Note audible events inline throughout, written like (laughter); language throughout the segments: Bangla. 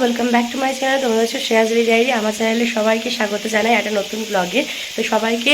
Welcome back to my channel তোমরা হচ্ছে শ্রেয়াজলি ডায়েরি আমার চ্যানেলে সবাইকে স্বাগত জানাই একটা নতুন ব্লগে তো সবাইকে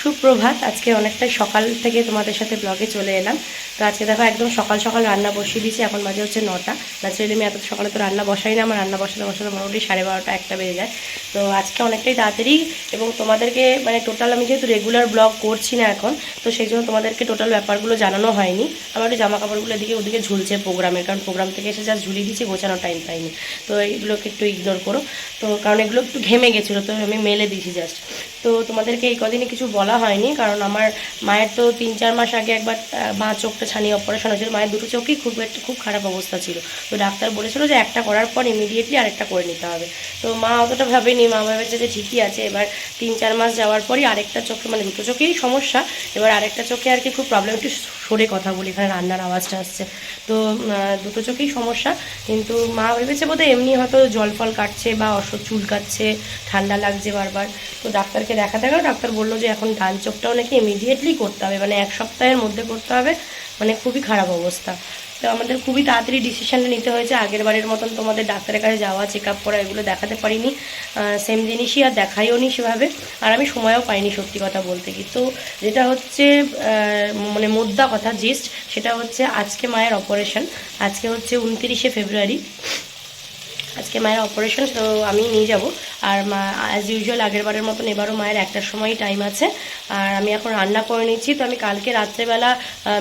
সুপ্রভাত, আজকে অনেকটা সকাল থেকে তোমাদের সাথে ব্লগে চলে এলাম। তো আজকে দেখো একদম সকাল সকাল রান্না বসিয়ে দিয়েছি, এখন বাজে হচ্ছে নটা। ন্যাচারালি আমি এত সকালে তো রান্না বসাই না, আমার রান্না বসাতে বসাতে মোটামুটি সাড়ে বারোটা একটা বেজে যায়। তো আজকে অনেকটাই তাড়াতাড়ি এবং তোমাদেরকে মানে টোটাল আমি যেহেতু রেগুলার ব্লগ করছি না এখন, তো সেই জন্য তোমাদেরকে টোটাল ব্যাপারগুলো জানানো হয়নি। আমার একটু জামা কাপড়গুলো এদিকে ওদিকে ঝুলছে প্রোগ্রামের, কারণ প্রোগ্রাম থেকে এসে যা ঝুলিয়ে দিচ্ছি গোছানো টাইম পাইনি। তো এইগুলোকে একটু ইগনোর করো। তো কারণ এগুলো একটু ঘেমে গেছিল, তো আমি মেলে দিয়েছি জাস্ট তো তোমাদেরকে এই কদিনে কিছু বলা হয়নি, কারণ আমার মায়ের তো তিন চার মাস আগে একবার বাঁ চোখটা ছানিয়ে অপারেশন হয়েছিল। মায়ের দুটো চোখই খুব একটা, খুব খারাপ অবস্থা ছিল। তো ডাক্তার বলেছিল যে একটা করার পর ইমিডিয়েটলি আরেকটা করে নিতে হবে। তো মা অতটা ভাবেনি, মা ভেবেছে যে ঠিকই আছে। এবার তিন চার মাস যাওয়ার পরই আরেকটা চোখে মানে দুটো চোখেই সমস্যা, এবার আরেকটা চোখে আর কি খুব প্রবলেম একটু সরে কথা বলি, এখানে রান্নার আওয়াজটা আসছে। তো দুটো চোখেই সমস্যা, কিন্তু মা ভেবেছে বোধহয় এমনি হয়তো জল ফল কাটছে বা অসুখ চুল কাটছে, ঠান্ডা লাগছে বারবার। তো ডাক্তারকে দেখাতে গেল, ডাক্তার বলল যে এখন ডান চোখটাও নাকি ইমিডিয়েটলি করতে হবে মানে এক সপ্তাহের মধ্যে করতে হবে মানে খুবই খারাপ অবস্থা। তো আমাদের খুবই তাড়াতাড়ি ডিসিশানটা নিতে হয়েছে। আগের বারের মতন তোমাদের ডাক্তারের কাছে যাওয়া চেক আপ করা, এগুলো দেখাতে পারিনি। সেম জিনিসই আর দেখাইও নি সেভাবে। আর আমি সময়ও পাইনি সত্যি কথা বলতে কি। তো যেটা হচ্ছে মানে মোদ্দা কথা জিস্ট সেটা হচ্ছে আজকে মায়ের অপারেশন আজকে হচ্ছে উনতিরিশে ফেব্রুয়ারি। আজকে মায়ের অপারেশন তো আমি নিয়ে যাব। আর মা অ্যাজ ইউজুয়াল আগের বারের মতন এবারও মায়ের একটার সময় টাইম আছে। আর আমি এখন রান্না করে নিচ্ছি, তো আমি কালকে রাত্রেবেলা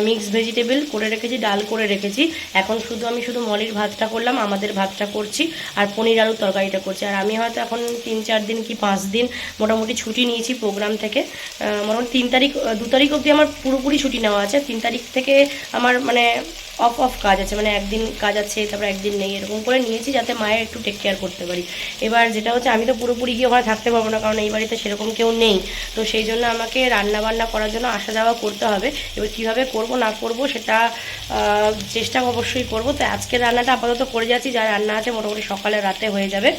মিক্স ভেজিটেবল করে রেখেছি, ডাল করে রেখেছি। এখন শুধু আমি শুধু মলির ভাতটা করলাম, আমাদের ভাতটা করছি, আর পনির আলুর তরকারিটা করছি। আর আমি হয়তো এখন তিন চার দিন কি পাঁচ দিন মোটামুটি ছুটি নিয়েছি প্রোগ্রাম থেকে। মোটামুটি তিন তারিখ দু তারিখ অবধি আমার পুরোপুরি ছুটি নেওয়া আছে। তিন তারিখ থেকে আমার মানে অফ অফ কাজ আছে মানে একদিন কাজ আছে, তারপর একদিন নেই, এরকম করে নিয়েছি যাতে মায়ের একটু টেক কেয়ার করতে পারি। এবার যেটা হচ্ছে, আমি তো পুরোপুরি গিয়ে ওখানে থাকতে পারব না, কারণ এই বাড়িতে সেরকম কেউ নেই। তো সেই জন্য আমাকে রান্না বান্না করার জন্য আসা যাওয়া করতে হবে। এবার কীভাবে করব, না করব, সেটা চেষ্টা অবশ্যই করব। তো আজকের রান্নাটা আপাতত করে যাচ্ছি, যা রান্না আছে মোটামুটি সকালে রাতে হয়ে যাবে।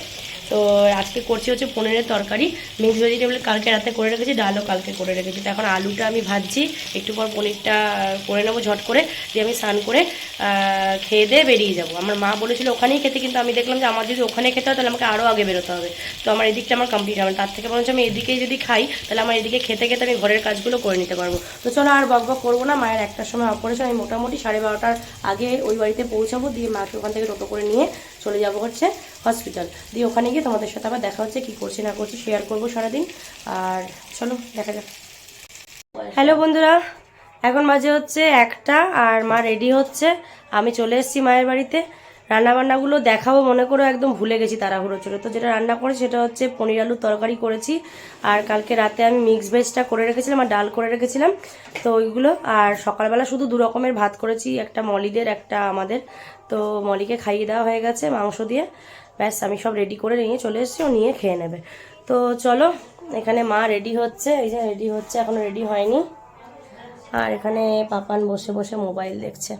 তো আজকে করছি হচ্ছে পনিরের তরকারি। মিক্স ভেজিটেবল কালকে রাতে করে রেখেছি, ডালও কালকে করে রেখেছি। তো এখন আলুটা আমি ভাজছি, একটু পর পনিরটা করে নেব ঝট করে, দিয়ে আমি স্নান করে খেয়ে দিয়ে বেরিয়ে যাব। আমার মা বলেছিল ওখানেই খেতে, কিন্তু আমি দেখলাম যে আমার যদি ওখানে খেতে হয়, তাহলে আমাকে আরও আগে বেরোতে হবে। তো আমার এদিকটা আমার কমপ্লিট হবে তার থেকে বরঞ্চ আমি এদিকেই যদি খাই, তাহলে আমার এদিকে খেতে খেতে আমি ঘরের কাজগুলো করে নিতে পারব। তো চলো আর বক বক করব না, মায়ের একটার সময় অপারেশন আমি মোটামুটি সাড়ে বারোটার আগে ওই বাড়িতে পৌঁছাবো, দিয়ে মাকে ওখান থেকে টোটো করে নিয়ে চলে যাব হচ্ছে হসপিটাল দিয়ে ওখানে গিয়ে তোমাদের সাথে আবার দেখা হচ্ছে কি করছি না করছি শেয়ার করব সারাদিন। আর চলো, দেখা যাক। হ্যালো বন্ধুরা, এখন মাঝে হচ্ছে একটা, আর মা রেডি হচ্ছে। আমি চলে এসেছি মায়ের বাড়িতে। রান্না বান্নাগুলো দেখাবো, মনে করো একদম ভুলে গেছি তাড়াহুড়ো চলে তো যেটা রান্না করে সেটা হচ্ছে পনির আলুর তরকারি করেছি। আর কালকে রাতে আমি মিক্স ভেজটা করে রেখেছিলাম আর ডাল করে রেখেছিলাম। তো ওইগুলো, আর সকালবেলা শুধু দু রকমের ভাত করেছি, একটা মলিদের, একটা আমাদের। তো মলিকে খাইয়ে দেওয়া হয়ে গেছে মাংস দিয়ে। ব্যাস, আমি সব রেডি করে নিয়ে চলে এসেছি, ও নিয়ে খেয়ে নেবে। তো চলো, এখানে মা রেডি হচ্ছে, এই যে রেডি হচ্ছে, এখনও রেডি হয়নি। আর এখানে পাপান বসে বসে মোবাইল দেখছে।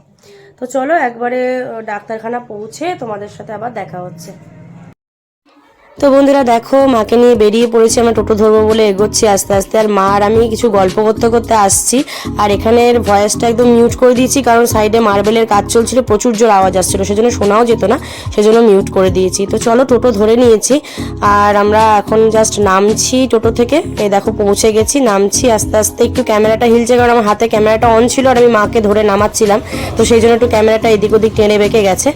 তো চলো একবারে ডাক্তারখানা পৌঁছে তোমাদের সাথে আবার দেখা হচ্ছে। তো বন্ধুরা দেখো, মাকে নিয়ে বেরিয়ে পড়েছি আমরা টোটো ধরবো বলে এগোচ্ছি আস্তে আস্তে। আর মা আর আমি কিছু গল্প করতে করতে আসছি। আর এখানের ভয়েসটা একদম মিউট করে দিয়েছি, কারণ সাইডে মার্বেলের কাজ চলছিল, প্রচুর জোর আওয়াজ আসছিল, সেজন্য শোনাও যেত না, সেজন্য মিউট করে দিয়েছি। তো চলো টোটো ধরে নিয়েছি, আর আমরা এখন জাস্ট নামছি টোটো থেকে। এই দেখো, পৌঁছে গেছি, নামছি আস্তে আস্তে। একটু ক্যামেরাটা হিলছে কারণ আমার হাতে ক্যামেরাটা অন ছিল আর আমি মাকে ধরে নামাচ্ছিলাম। তো সেই জন্য একটু ক্যামেরাটা এদিক ওদিক টেনে বেঁকে গেছে।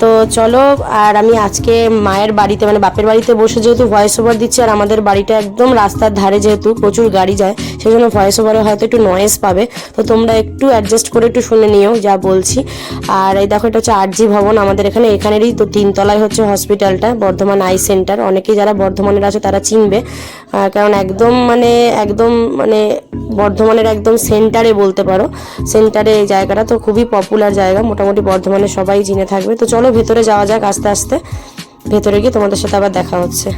তো চলো, আর আমি আজকে মায়ের বাড়িতে মানে বাপের বাড়িতে বসে যেহেতু ভয়েস ওভার দিচ্ছি আর আমাদের বাড়িটা একদম রাস্তার ধারে যেহেতু প্রচুর গাড়ি যায় সেই জন্য ভয়েস ওভারে হয়তো একটু নয়েজ পাবে। তো তোমরা একটু অ্যাডজাস্ট করে একটু শুনে নিও যা বলছি। আর এই দেখো এটা হচ্ছে আরজি ভবন আমাদের এখানে। এখানেরই তো তিনতলায় হচ্ছে হসপিটালটা বর্ধমান আই সেন্টার অনেকেই যারা বর্ধমানের আছে তারা চিনবে। কারণ একদম মানে একদম মানে বর্ধমানের একদম সেন্টারে বলতে পারো। সেন্টারে এই জায়গাটা তো খুবই পপুলার জায়গা। মোটামুটি বর্ধমানে সবাই চিনে থাকবে। তো চলো ভেতরে যাওয়া যাক আস্তে আস্তে। ভেতরে গিয়ে তোমাদের সাথে আবার দেখা হচ্ছে।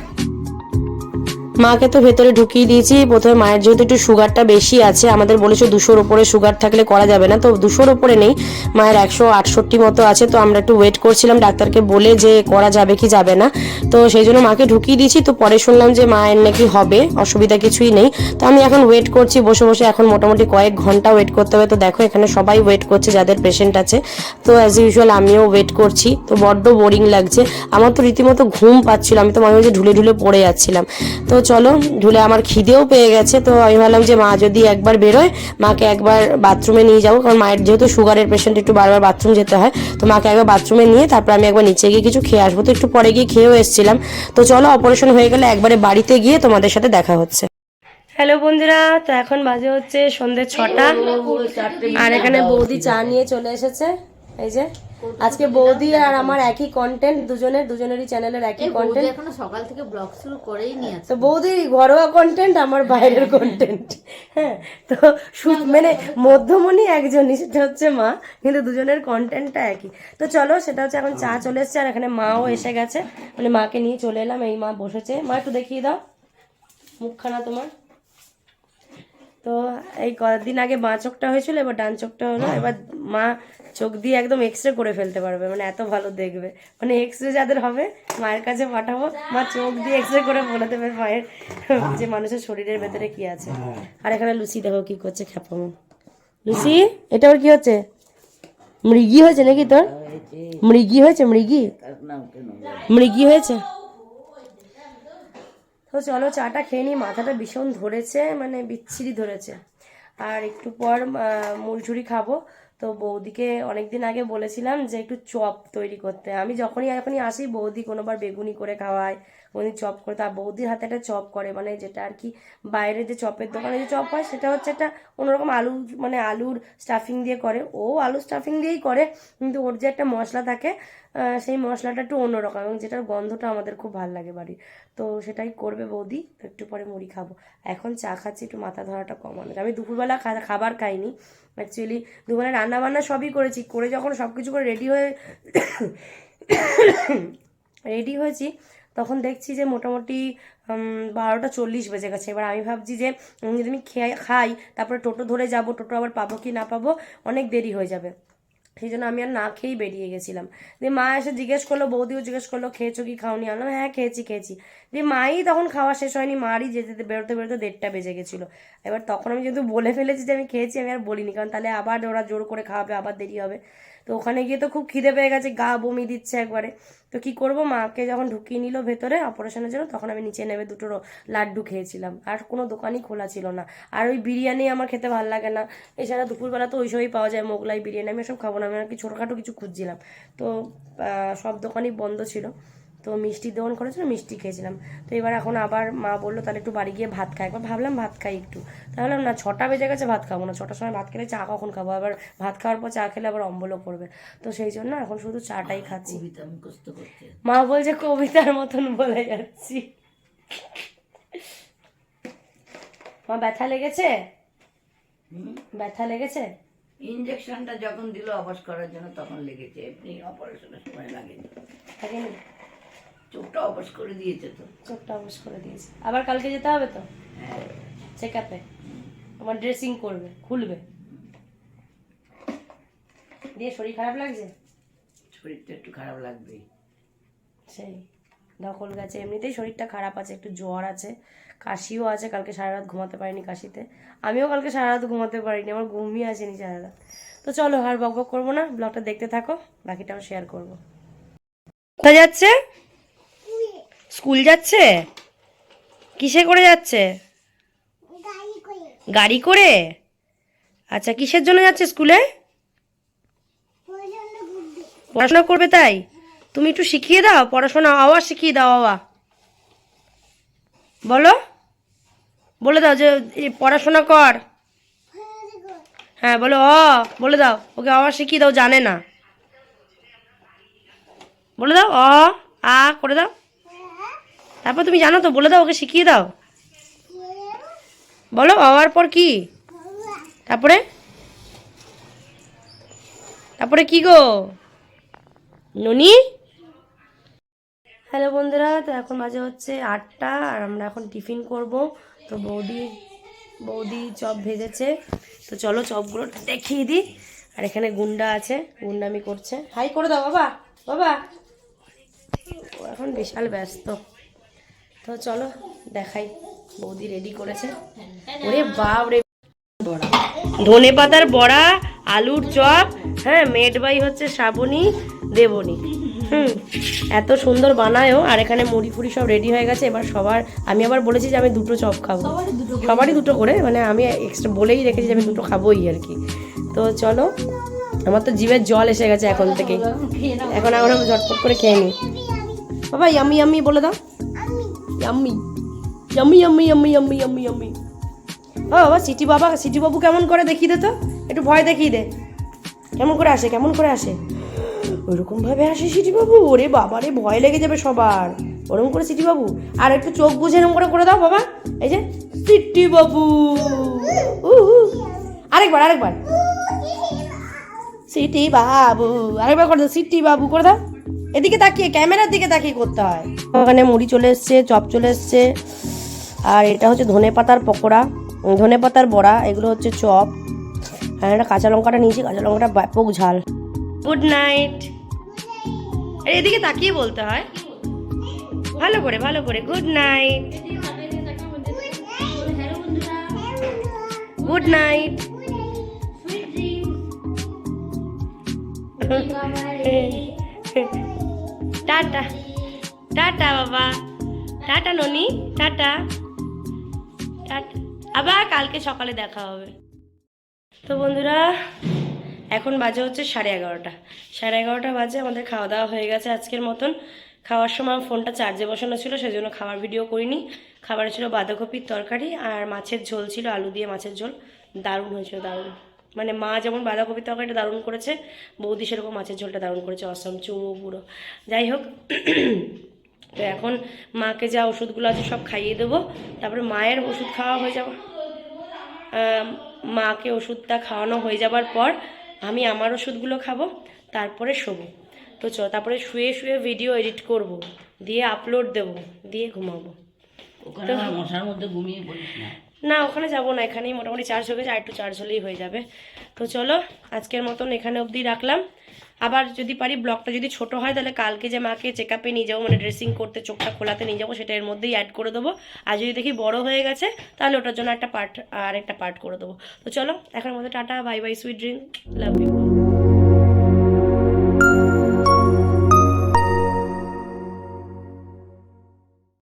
মাকে তো ভেতরে ঢুকিয়ে দিয়েছি, প্রথমে মায়ের যেহেতু একটু সুগারটা বেশি আছে, আমাদের বলেছে দুশোর ওপরে সুগার থাকলে করা যাবে না, তো দুশোর ওপরে নেই, মায়ের একশো আটষট্টি মতো আছে, তো আমরা একটু ওয়েট করছিলাম, ডাক্তারকে বলে যে করা যাবে কি যাবে না, তো সেই জন্য মাকে ঢুকিয়ে দিয়েছি, তো পরে শুনলাম যে মায়ের নাকি হবে, অসুবিধা কিছুই নেই, তো আমি এখন ওয়েট করছি, বসে বসে এখন মোটামুটি কয়েক ঘণ্টা ওয়েট করতে হবে, তো দেখো এখানে সবাই ওয়েট করছে, যাদের পেশেন্ট আছে, তো অ্যাজ ইউজুয়াল আমিও ওয়েট করছি, তো বড্ড বোরিং লাগছে, আমার তো রীতিমতো ঘুম পাচ্ছিল, আমি তো মাঝে মাঝে ঢুলে ঢুলে পড়ে যাচ্ছিলাম, তো চলো, ঢুলে আমার খিদেও পেয়ে গেছে, তো আমি ভাবলাম যে মা যদি একবার বেরোয়, মাকে একবার বাথরুমে নিয়ে যাব, কারণ মায়ের যেহেতু সুগারের পেশেন্ট একটু বারবার বাথরুম যেতে হয়, তো মাকে একবার বাথরুমে নিয়ে তারপর আমি একবার নিচে গিয়ে কিছু খেয়ে আসব, তো একটু পরে গিয়ে খেয়েও এসেছিলাম। তো চলো অপারেশন হয়ে গেলে একবারে বাড়িতে গিয়ে তোমাদের সাথে দেখা হচ্ছে। হ্যালো বন্ধুরা, তো এখন বাজে হচ্ছে সন্ধ্যে ছটা, আর এখানে বৌদি চা নিয়ে চলে এসেছে। এই যে আজকে বৌদি আর আমার একই কন্টেন্ট দুজনের দুজনেরই চ্যানেলের একই কন্টেন্ট এখনও সকাল থেকে ব্লগ শুরু করেই নিয়ে তো বৌদির ঘরোয়া কন্টেন্ট আমার বাইরের কন্টেন্ট হ্যাঁ তো মানে মধ্যমণি একজনই সেটা হচ্ছে মা কিন্তু দুজনের কন্টেন্টটা একই। তো চলো সেটা হচ্ছে এখন চা চলে এসছে আর এখানে মাও এসে গেছে। মানে মাকে নিয়ে চলে এলাম এই মা বসেছে। মা একটু দেখিয়ে দাও। মুখখানা তোমার। তো এই কদিন আগে বাঁ চোখটা হয়েছিল এবার ডান চোখটা হলো। এবার মা চোখ দিয়ে একদম এক্স রে করে ফেলতে পারবে মানে এত ভালো দেখবে। মানে এক্স রে যাদের হবে মায়ের কাছে পাঠাবো মা চোখ দিয়ে এক্স রে করে বলে দেবে মায়ের যে মানুষের শরীরের ভেতরে কি আছে। আর এখানে লুচি দেখো কি করছে খ্যাপামো। লুচি? এটা ওর কি হচ্ছে? মৃগী হয়েছে নাকি তোর? মৃগী হয়েছে মৃগী? মৃগী হয়েছে? তো চলো চাটা খেয়ে নিই, মাথাটা ভীষণ ধরেছে মানে বিচ্ছিরি ধরেছে। আর একটু পর মুড়ঝুড়ি খাব। তো বৌদিকে অনেকদিন আগে বলেছিলাম যে একটু চপ তৈরি করতে। আমি যখনই এখনই আসি, বৌদি কোনোবার বেগুনি করে খাওয়ায় উনি চপ করে, তার বৌদির হাতে একটা চপ করে মানে যেটা আর কি বাইরে যে চপের দোকানে যে চপ হয় সেটা হচ্ছে একটা অন্যরকম আলু মানে আলুর স্টাফিং দিয়ে করে। ও আলু স্টাফিং দিয়েই করে, কিন্তু ওর যে একটা মশলা থাকে সেই মশলাটা একটু অন্যরকম এবং যেটার গন্ধটা আমাদের খুব ভালো লাগে বাড়ির। তো সেটাই করবে বৌদি তো একটু পরে মুড়ি খাব। এখন চা খাচ্ছি, একটু মাথা ধরাটা কমানো আমি দুপুরবেলা খাবার খাইনি। অ্যাকচুয়ালি দুপুরে রান্না বান্না সবই করেছি, করে যখন সব কিছু করে রেডি হয়ে (coughs) রেডি হয়েছি তখন দেখছি যে মোটামুটি বারোটা চল্লিশ বেজে গেছে। এবার আমি ভাবছি যে যদি আমি খেয়ে, খাই, তারপরে টোটো ধরে যাব, টোটো আবার পাবো কি না পাবো, অনেক দেরি হয়ে যাবে। সেই জন্য আমি আর না খেয়েই বেরিয়ে গেছিলাম। দিয়ে মা এসে জিজ্ঞেস করল, বৌদিও জিজ্ঞেস করল, খেয়েছো কি, খাওনি? আনলাম হ্যাঁ খেয়েছি খেয়েছি। দিয়ে মাই তখন খাওয়া শেষ হয়নি, মারই যেতে যেতে বেরোতে বেরোতে দেড়টা বেজে গেছিল। এবার তখন আমি যেহেতু বলে ফেলেছি যে আমি খেয়েছি, আমি আর বলিনি, কারণ তাহলে আবার ওরা জোর করে খাওয়াবে, আবার দেরি হবে। তো ওখানে গিয়ে তো খুব খিদে পেয়ে গেছে, গা বমি দিচ্ছে একবারে। তো কি করব? মাকে যখন ঢুকিয়ে নিল ভেতরে অপারেশনের জন্য, তখন আমি নিচে নেমে দুটো লাড্ডু খেয়েছিলাম। আর কোনো দোকানই খোলা ছিল না। আর ওই বিরিয়ানি আমার খেতে ভালো লাগে না। এছাড়া দুপুরবেলা তো ওইসবই পাওয়া যায়, মোগলাই বিরিয়ানি। আমি সব খাব না। আমি আর কি ছোটোখাটো কিছু খুঁজছিলাম। তো সব দোকানই বন্ধ ছিল। তো মিষ্টি দোকান করেছিল মিষ্টি খেয়েছিলাম। তো এবার এখন আবার মা বলল তাহলে একটু বাড়ি গিয়ে ভাত খাই। একবার ভাবলাম ভাত খাই একটু। তাহলে না ছটা বেজে গেছে ভাত খাব না। ছটার সময় ভাত খেলে চা কখন খাব? আবার ভাত খাওয়ার পর চা খেলে আবার অম্বলও করবে। তো সেই জন্য এখন শুধু চাটাই খাচ্ছি। মা বলছে কবিতার মতন বলে যাচ্ছি। মা ব্যথা লেগেছে? ব্যথা লেগেছে? ইঞ্জেকশনটা যখন দিল অবশ করার জন্য তখন লেগেছে এমনি অপারেশনের সময় লাগেনি? চোখটা অবশ করে দিয়েছে তো। চোখটা অবশ করে দিয়েছে। আবার কালকে যেতে হবে তো? হ্যাঁ। চেক আপে আমার ড্রেসিং করবে খুলবে। দিয়ে শরীর খারাপ লাগছে? শরীরটা একটু খারাপ লাগবেই। সেই ধকল গেছে। এমনিতেই শরীরটা খারাপ আছে একটু জ্বর আছে কাশিও আছে কালকে সারা রাত ঘুমাতে পারিনি কাশিতে। আমিও কালকে সারা রাত ঘুমাতে পারিনি আমার ঘুমই আসেনি সারা রাত তো চলো আর বক বক করব না ব্লগটা দেখতে থাকো বাকিটাও শেয়ার করব। কোথায় যাচ্ছে স্কুল যাচ্ছে? কিসে করে যাচ্ছে? গাড়ি করে? আচ্ছা কিসের জন্য যাচ্ছে স্কুলে? পড়াশোনা করবে তাই? তুমি একটু শিখিয়ে দাও, পড়াশোনা আওয়া শিখিয়ে দাও আওয়া বলো। বলে দাও যে পড়াশোনা কর। হ্যাঁ বলো, অ, বলে দাও। ওকে আওয়া শিখিয়ে দাও, জানে না। বলে দাও, অ, আ, করে দাও। তারপর তুমি জানো তো, বলে দাও, ওকে শিখিয়ে দাও। বলো, অওয়ার পর কি? তারপরে? তারপরে কি গো? ননি? হ্যালো বন্ধুরা, তো এখন বাজে হচ্ছে আটটা, আর আমরা এখন টিফিন করব। তো বৌদি বৌদি চপ ভেজেছে। তো চলো চপগুলো দেখিয়ে দিই। আর এখানে গুন্ডা আছে, গুন্ডামি করছে। হাই করে দাও, বাবা বাবা। ও এখন বিশাল ব্যস্ত। তো চলো দেখাই বৌদি রেডি করেছে। ওরে বাপ রে বড়া। ধনে পাতার বড়া আলুর চপ হ্যাঁ মেড বাই হচ্ছে শ্রাবণী দেবনী হুম এত সুন্দর বানায়ও আর এখানে মুড়ি ফুড়ি সব রেডি হয়ে গেছে। এবার সবার আমি আবার বলেছি যে আমি দুটো চপ খাব। সবারই দুটো করে। মানে আমি এক্সট্রা বলেই রেখেছি যে আমি দুটো খাবোই আর কি। তো চলো আমার তো জিভের জল এসে গেছে এখন থেকেই এখন আমরা ঝটপট করে খেয়ে নিই বাবা ইয়াম্মি ইয়াম্মি বলে দাও। Yummy yummy yummy yummy yummy yummy yummy ও বাবা, সিটি বাবা, সিটি বাবু কেমন করে দেখিয়ে দে তো? একটু ভয় দেখিয়ে দে। কেমন করে আসে, কেমন করে আসে? ওইরকম ভাবে আসে সিটি বাবু? ওরে বাবা রে, ভয় লেগে যাবে সবার। ওরকম করে সিটি বাবু? আর একটু চোখ বুঝে এরকম করে করে দাও বাবা। এই যে, সিটি বাবু। আরেকবার আরেকবার। সিটি বাবু। আরেকবার করে দাও, সিটি বাবু করে দাও। এদিকে তাকিয়ে ক্যামেরার দিকে তাকিয়ে করতে হয়। ওখানে মুড়ি চলে এসছে চপ চলে এসছে। আর এটা হচ্ছে ধনে পাতার পকোড়া। ধনে পাতার বড়া এগুলো হচ্ছে চপ। আর একটা কাঁচা লঙ্কাটা নিয়েছি কাঁচা লঙ্কাটা ব্যাপক ঝাল। Good night. এদিকে তাকিয়ে বলতে হয়। ভালো করে ভালো করে good night. Good night. (laughs) Tata tata বাবা টাটা ননি টাটা টাটা আবার কালকে সকালে দেখা হবে। তো বন্ধুরা, এখন বাজে হচ্ছে সাড়ে এগারোটা। সাড়ে এগারোটা বাজে, আমাদের খাওয়া দাওয়া হয়ে গেছে আজকের মতন। খাওয়ার সময় ফোনটা চার্জে বসানো ছিল সেই জন্য খাওয়ার ভিডিও করিনি। খাবার ছিল বাঁধাকপির তরকারি আর মাছের ঝোল ছিল, আলু দিয়ে মাছের ঝোল। দারুণ হয়েছিল, দারুণ। মানে মা যেমন বাঁধাকপির তরকারিটা দারুণ করেছে, বৌদি সেরকম মাছের ঝোলটা দারুণ করেছে, অসম, চুমু, পুরো। যাই হোক, তো এখন মাকে যা ওষুধগুলো আছে সব খাইয়ে দেবো, তারপরে মায়ের ওষুধ খাওয়া হয়ে যাবে। মাকে ওষুধটা খাওয়ানো হয়ে যাবার পর আমি আমার ওষুধগুলো খাব, তারপরে শোবো। তো চ, তারপরে শুয়ে শুয়ে ভিডিও এডিট করব, দিয়ে আপলোড দেব, দিয়ে ঘুমাবো। মশার মধ্যে ঘুমিয়ে না, ওখানে যাব না, এখানেই মোটামুটি চার্জ হয়ে গেছে, আর একটু চার্জ হলেই হয়ে যাবে। তো চলো, আজকের মতন এখানে অবধি রাখলাম। আবার যদি পারি, ব্লগটা যদি ছোট হয়, তাহলে কালকে যে মাকে চেক আপে নিয়ে যাব মানে ড্রেসিং করতে, চোখটা খোলাতে নিয়ে যাব, সেটা এর মধ্যেই অ্যাড করে দেবো। আর যদি দেখি বড় হয়ে গেছে, তাহলে ওটার জন্য একটা পার্ট আর একটা পার্ট করে দেবো। তো চলো এখন মধ্যে tata bye bye sweet dream love you